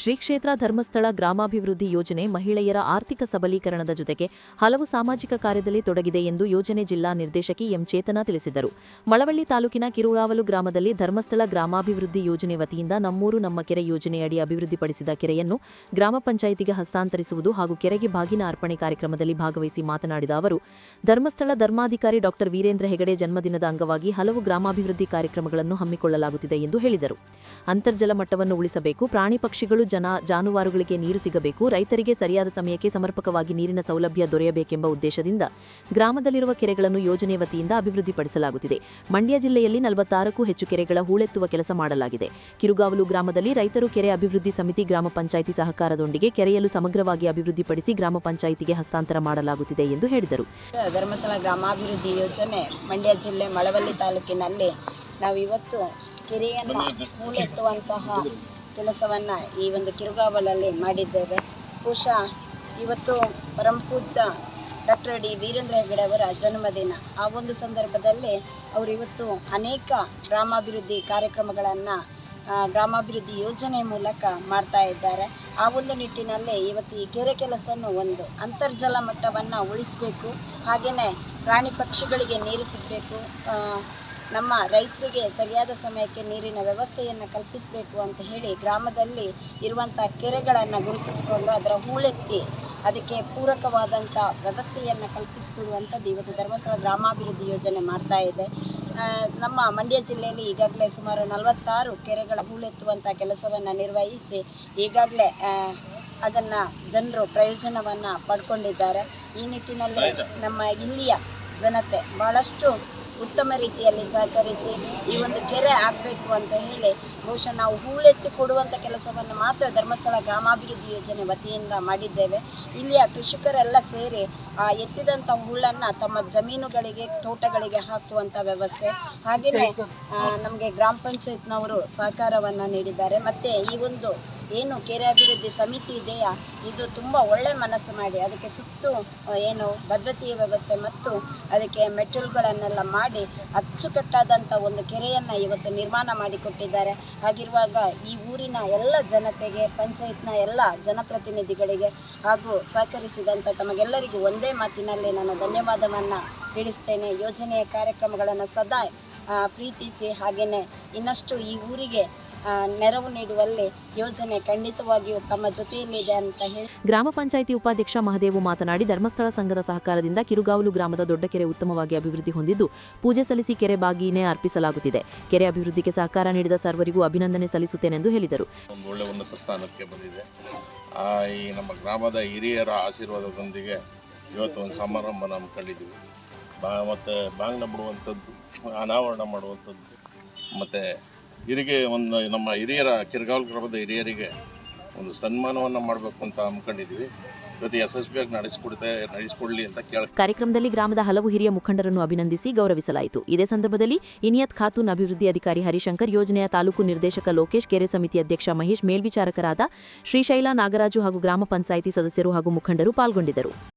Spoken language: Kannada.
ಶ್ರೀ ಕ್ಷೇತ್ರ ಧರ್ಮಸ್ಥಳ ಗ್ರಾಮಾಭಿವೃದ್ಧಿ ಯೋಜನೆ ಮಹಿಳೆಯರ ಆರ್ಥಿಕ ಸಬಲೀಕರಣದ ಜೊತೆಗೆ ಹಲವು ಸಾಮಾಜಿಕ ಕಾರ್ಯದಲ್ಲಿ ತೊಡಗಿದೆ ಎಂದು ಯೋಜನೆ ಜಿಲ್ಲಾ ನಿರ್ದೇಶಕಿ ಎಂ ಚೇತನ ತಿಳಿಸಿದರು. ಮಳವಳ್ಳಿ ತಾಲೂಕಿನ ಕಿರುಳಾವಲು ಗ್ರಾಮದಲ್ಲಿ ಧರ್ಮಸ್ಥಳ ಗ್ರಾಮಾಭಿವೃದ್ಧಿ ಯೋಜನೆ ವತಿಯಿಂದ ನಮ್ಮೂರು ನಮ್ಮ ಕೆರೆ ಯೋಜನೆಯಡಿ ಅಭಿವೃದ್ಧಿಪಡಿಸಿದ ಕೆರೆಯನ್ನು ಗ್ರಾಮ ಪಂಚಾಯಿತಿಗೆ ಹಸ್ತಾಂತರಿಸುವುದು ಹಾಗೂ ಕೆರೆಗೆ ಬಾಗಿನ ಅರ್ಪಣೆ ಕಾರ್ಯಕ್ರಮದಲ್ಲಿ ಭಾಗವಹಿಸಿ ಮಾತನಾಡಿದ ಅವರು, ಧರ್ಮಸ್ಥಳ ಧರ್ಮಾಧಿಕಾರಿ ಡಾ ವೀರೇಂದ್ರ ಹೆಗಡೆ ಜನ್ಮದಿನದ ಅಂಗವಾಗಿ ಹಲವು ಗ್ರಾಮಾಭಿವೃದ್ಧಿ ಕಾರ್ಯಕ್ರಮಗಳನ್ನು ಹಮ್ಮಿಕೊಳ್ಳಲಾಗುತ್ತಿದೆ ಎಂದು ಹೇಳಿದರು. ಅಂತರ್ಜಲ ಮಟ್ಟವನ್ನು ಉಳಿಸಬೇಕು, ಪ್ರಾಣಿ ಪಕ್ಷಿಗಳು ಜನ ಜಾನುವಾರುಗಳಿಗೆ ನೀರು ಸಿಗಬೇಕು, ರೈತರಿಗೆ ಸರಿಯಾದ ಸಮಯಕ್ಕೆ ಸಮರ್ಪಕವಾಗಿ ನೀರಿನ ಸೌಲಭ್ಯ ದೊರೆಯಬೇಕೆಂಬ ಉದ್ದೇಶದಿಂದ ಗ್ರಾಮದಲ್ಲಿರುವ ಕೆರೆಗಳನ್ನು ಯೋಜನೆ ವತಿಯಿಂದ ಅಭಿವೃದ್ಧಿಪಡಿಸಲಾಗುತ್ತಿದೆ. ಮಂಡ್ಯ ಜಿಲ್ಲೆಯಲ್ಲಿ ನಲವತ್ತಾರಕ್ಕೂ ಹೆಚ್ಚು ಕೆರೆಗಳ ಹೂಳೆತ್ತುವ ಕೆಲಸ ಮಾಡಲಾಗಿದೆ. ಕಿರುಗಾವಲು ಗ್ರಾಮದಲ್ಲಿ ರೈತರು ಕೆರೆ ಅಭಿವೃದ್ಧಿ ಸಮಿತಿ ಗ್ರಾಮ ಪಂಚಾಯಿತಿ ಸಹಕಾರದೊಂದಿಗೆ ಕೆರೆಯಲು ಸಮಗ್ರವಾಗಿ ಅಭಿವೃದ್ಧಿಪಡಿಸಿ ಗ್ರಾಮ ಪಂಚಾಯಿತಿಗೆ ಹಸ್ತಾಂತರ ಮಾಡಲಾಗುತ್ತಿದೆ ಎಂದು ಹೇಳಿದರು. ಧರ್ಮಸ್ಥಳ ಗ್ರಾಮಾಭಿವೃದ್ಧಿ ಯೋಜನೆ ಮಂಡ್ಯ ಜಿಲ್ಲೆ ಮಳವಳ್ಳಿ ತಾಲೂಕಿನಲ್ಲಿ ನಾವು ಇವತ್ತು ಕೆರೆಯನ್ನು ಹೂಳೆತ್ತುವಂತಹ ಕೆಲಸವನ್ನು ಈ ಒಂದು ಕಿರುಗಾವಲಲ್ಲಿ ಮಾಡಿದ್ದೇವೆ. ಬಹುಶಃ ಇವತ್ತು ಪರಮಪೂಜ್ಯ ಡಾಕ್ಟರ್ ಡಿ ವೀರೇಂದ್ರ ಹೆಗಡೆ ಅವರ ಜನ್ಮದಿನ. ಆ ಒಂದು ಸಂದರ್ಭದಲ್ಲಿ ಅವರು ಇವತ್ತು ಅನೇಕ ಗ್ರಾಮಾಭಿವೃದ್ಧಿ ಕಾರ್ಯಕ್ರಮಗಳನ್ನು ಗ್ರಾಮಾಭಿವೃದ್ಧಿ ಯೋಜನೆ ಮೂಲಕ ಮಾಡ್ತಾ ಇದ್ದಾರೆ. ಆ ಒಂದು ನಿಟ್ಟಿನಲ್ಲಿ ಇವತ್ತು ಈ ಕೆರೆ ಕೆಲಸವನ್ನು ಒಂದು ಅಂತರ್ಜಲ ಮಟ್ಟವನ್ನು ಉಳಿಸಬೇಕು. ಹಾಗೆಯೇ ಪ್ರಾಣಿ ಪಕ್ಷಿಗಳಿಗೆ ನೀರು ಸಿಗಬೇಕು ನಮ್ಮ ರೈತರಿಗೆ ಸರಿಯಾದ ಸಮಯಕ್ಕೆ ನೀರಿನ ವ್ಯವಸ್ಥೆಯನ್ನು ಕಲ್ಪಿಸಬೇಕು ಅಂತ ಹೇಳಿ ಗ್ರಾಮದಲ್ಲಿ ಇರುವಂಥ ಕೆರೆಗಳನ್ನು ಗುರುತಿಸಿಕೊಂಡು ಅದರ ಹೂಳೆತ್ತಿ ಅದಕ್ಕೆ ಪೂರಕವಾದಂಥ ವ್ಯವಸ್ಥೆಯನ್ನು ಕಲ್ಪಿಸಿಕೊಡುವಂಥದ್ದು ಇವತ್ತು ಧರ್ಮಸ್ಥಳ ಗ್ರಾಮಾಭಿವೃದ್ಧಿ ಯೋಜನೆ ಮಾಡ್ತಾ ಇದೆ. ನಮ್ಮ ಮಂಡ್ಯ ಜಿಲ್ಲೆಯಲ್ಲಿ ಈಗಾಗಲೇ ಸುಮಾರು ನಲವತ್ತಾರು ಕೆರೆಗಳ ಹೂಳೆತ್ತುವಂಥ ಕೆಲಸವನ್ನು ನಿರ್ವಹಿಸಿ ಈಗಾಗಲೇ ಅದನ್ನು ಜನರು ಪ್ರಯೋಜನವನ್ನು ಪಡ್ಕೊಂಡಿದ್ದಾರೆ. ಈ ನಿಟ್ಟಿನಲ್ಲಿ ನಮ್ಮ ಇಲ್ಲಿಯ ಜನತೆ ಭಾಳಷ್ಟು ಉತ್ತಮ ರೀತಿಯಲ್ಲಿ ಸಹಕರಿಸಿ ಈ ಒಂದು ಕೆರೆ ಆಗಬೇಕು ಅಂತ ಹೇಳಿ ಬಹುಶಃ ನಾವು ಹೂಳೆತ್ತಿ ಕೊಡುವಂಥ ಕೆಲಸವನ್ನು ಮಾತ್ರ ಧರ್ಮಸ್ಥಳ ಗ್ರಾಮಾಭಿವೃದ್ಧಿ ಯೋಜನೆ ವತಿಯಿಂದ ಮಾಡಿದ್ದೇವೆ. ಇಲ್ಲಿಯ ಕೃಷಿಕರೆಲ್ಲ ಸೇರಿ ಆ ಎತ್ತಿದಂಥ ಹುಲ್ಲನ್ನು ತಮ್ಮ ಜಮೀನುಗಳಿಗೆ ತೋಟಗಳಿಗೆ ಹಾಕುವಂಥ ವ್ಯವಸ್ಥೆ. ಹಾಗೆಯೇ ನಮಗೆ ಗ್ರಾಮ ಪಂಚಾಯತ್ನವರು ಸಹಕಾರವನ್ನು ನೀಡಿದ್ದಾರೆ. ಮತ್ತೆ ಈ ಒಂದು ಏನು ಕೆರೆ ಅಭಿವೃದ್ಧಿ ಸಮಿತಿ ಇದೆಯಾ? ಇದು ತುಂಬ ಒಳ್ಳೆ ಮನಸ್ಸು ಮಾಡಿ ಅದಕ್ಕೆ ಸುತ್ತು ಏನು ಭದ್ರತೆಯ ವ್ಯವಸ್ಥೆ ಮತ್ತು ಅದಕ್ಕೆ ಮೆಟಲ್ಗಳನ್ನೆಲ್ಲ ಮಾಡಿ ಅಚ್ಚುಕಟ್ಟಾದಂಥ ಒಂದು ಕೆರೆಯನ್ನು ಇವತ್ತು ನಿರ್ಮಾಣ ಮಾಡಿಕೊಟ್ಟಿದ್ದಾರೆ. ಹಾಗಿರುವಾಗ ಈ ಊರಿನ ಎಲ್ಲ ಜನತೆಗೆ ಪಂಚಾಯತ್ನ ಎಲ್ಲ ಜನಪ್ರತಿನಿಧಿಗಳಿಗೆ ಹಾಗೂ ಸಹಕರಿಸಿದಂಥ ತಮಗೆಲ್ಲರಿಗೂ ಒಂದೇ ಮಾತಿನಲ್ಲಿ ನಾನು ಧನ್ಯವಾದವನ್ನು ತಿಳಿಸ್ತೇನೆ. ಯೋಜನೆಯ ಕಾರ್ಯಕ್ರಮಗಳನ್ನು ಸದಾ ಪ್ರೀತಿಸಿ ಹಾಗೆಯೇ ಇನ್ನಷ್ಟು ಈ ಊರಿಗೆ ನೆರವು ನೀಡುವಲ್ಲಿ ಯೋಜನೆ ಖಂಡಿತವಾಗಿಯೂ ತಮ್ಮ ಜೊತೆಯಲ್ಲಿದೆ ಅಂತ ಹೇಳಿ. ಗ್ರಾಮ ಪಂಚಾಯಿತಿ ಉಪಾಧ್ಯಕ್ಷ ಮಹದೇವು ಮಾತನಾಡಿ ಧರ್ಮಸ್ಥಳ ಸಂಘದ ಸಹಕಾರದಿಂದ ಕಿರುಗಾವಲು ಗ್ರಾಮದ ದೊಡ್ಡ ಕೆರೆ ಉತ್ತಮವಾಗಿ ಅಭಿವೃದ್ಧಿ ಹೊಂದಿದ್ದು ಪೂಜೆ ಸಲ್ಲಿಸಿ ಕೆರೆ ಬಾಗಿನೇ ಅರ್ಪಿಸಲಾಗುತ್ತಿದೆ. ಕೆರೆ ಅಭಿವೃದ್ಧಿಗೆ ಸಹಕಾರ ನೀಡಿದ ಸರ್ವರಿಗೂ ಅಭಿನಂದನೆ ಸಲ್ಲಿಸುತ್ತೇನೆಂದು ಹೇಳಿದರು. ಒಂದು ಬಂದಿದೆ. ಆ, ಈ ನಮ್ಮ ಗ್ರಾಮದ ಹಿರಿಯರ ಆಶೀರ್ವಾದದೊಂದಿಗೆ ಇವತ್ತು ಒಂದು ಸಮಾರಂಭ ಕಂಡಿದ್ದೀವಿ ಬಾ, ಮತ್ತು ಬಾಂಗ್ನ ಬಿಡುವಂಥದ್ದು, ಅನಾವರಣ ಮಾಡುವಂಥದ್ದು, ಮತ್ತು ಹಿರಿಗೆ ಒಂದು ನಮ್ಮ ಹಿರಿಯರ ಕಿರ್ಗಾಲ್ ಗ್ರಾಮದ ಹಿರಿಯರಿಗೆ ಒಂದು ಸನ್ಮಾನವನ್ನು ಮಾಡಬೇಕು ಅಂತ ಅಂದ್ಕೊಂಡಿದ್ದೀವಿ ಇವತ್ತು ಯಶಸ್ವಿಯಾಗಿ ನಡೆಸ್ಕೊಡ್ತೆ, ನಡೆಸಿಕೊಡ್ಲಿ ಅಂತ ಕೇಳ ಕಾರ್ಯಕ್ರಮದಲ್ಲಿ ಗ್ರಾಮದ ಹಲವು ಹಿರಿಯ ಮುಖಂಡರನ್ನು ಅಭಿನಂದಿಸಿ ಗೌರವಿಸಲಾಯಿತು. ಇದೇ ಸಂದರ್ಭದಲ್ಲಿ ಇನಿಯತ್ ಖಾತೂನ್ ಅಭಿವೃದ್ಧಿ ಅಧಿಕಾರಿ ಹರಿಶಂಕರ್, ಯೋಜನೆಯ ತಾಲೂಕು ನಿರ್ದೇಶಕ ಲೋಕೇಶ್, ಕೆರೆ ಸಮಿತಿ ಅಧ್ಯಕ್ಷ ಮಹೇಶ್, ಮೇಲ್ವಿಚಾರಕರಾದ ಶ್ರೀಶೈಲ ನಾಗರಾಜು ಹಾಗೂ ಗ್ರಾಮ ಪಂಚಾಯಿತಿ ಸದಸ್ಯರು ಹಾಗೂ ಮುಖಂಡರು ಪಾಲ್ಗೊಂಡಿದ್ದರು.